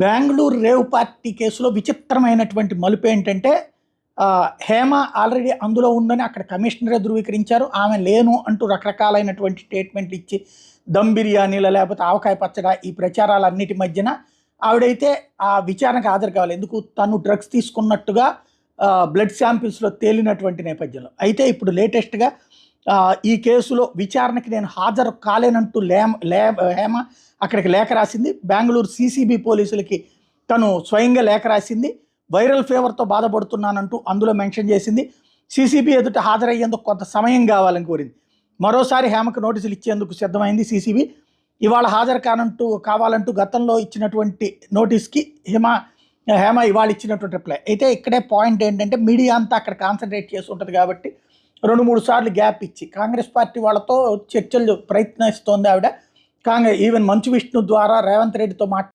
Bengaluru rave party కేసులో విచిత్రమైనటువంటి మలుపు ఏంటంటే హేమ ఆల్రెడీ అందులో ఉందని అక్కడ కమిషనరే ధృవీకరించారు. ఆమె లేను అంటూ రకరకాలైనటువంటి స్టేట్మెంట్లు ఇచ్చి దమ్ బిర్యానీల లేకపోతే ఆవకాయ పచ్చడ ఈ ప్రచారాలన్నిటి మధ్యన ఆవిడైతే ఆ విచారణకు హాజరు కావాలి. ఎందుకు? తను డ్రగ్స్ తీసుకున్నట్టుగా బ్లడ్ శాంపిల్స్లో తేలినటువంటి నేపథ్యంలో. అయితే ఇప్పుడు లేటెస్ట్గా ఈ కేసులో విచారణకి నేను హాజరు కాలేనంటూ లేమ లే హేమ అక్కడికి లేఖ రాసింది. బెంగళూరు సీసీబీ పోలీసులకి తను స్వయంగా లేఖ రాసింది. వైరల్ ఫీవర్తో బాధపడుతున్నానంటూ అందులో మెన్షన్ చేసింది. సీసీబీ ఎదుట హాజరయ్యేందుకు కొంత సమయం కావాలని కోరింది. మరోసారి హేమకు నోటీసులు ఇచ్చేందుకు సిద్ధమైంది సీసీబీ. ఇవాళ హాజరు కానంటూ కావాలంటూ గతంలో ఇచ్చినటువంటి నోటీస్కి హిమ హేమ ఇవాళ ఇచ్చినటువంటి రిప్లై. అయితే ఇక్కడే పాయింట్ ఏంటంటే మీడియా అంతా అక్కడ కాన్సన్ట్రేట్ చేసి ఉంటుంది కాబట్టి రెండు మూడు సార్లు గ్యాప్ ఇచ్చి కాంగ్రెస్ పార్టీ వాళ్ళతో చర్చలు ప్రయత్నిస్తోంది ఆవిడ. కాంగ్రెస్ ఈవెన్ మంచు విష్ణు ద్వారా రేవంత్ రెడ్డితో మాట్లాడి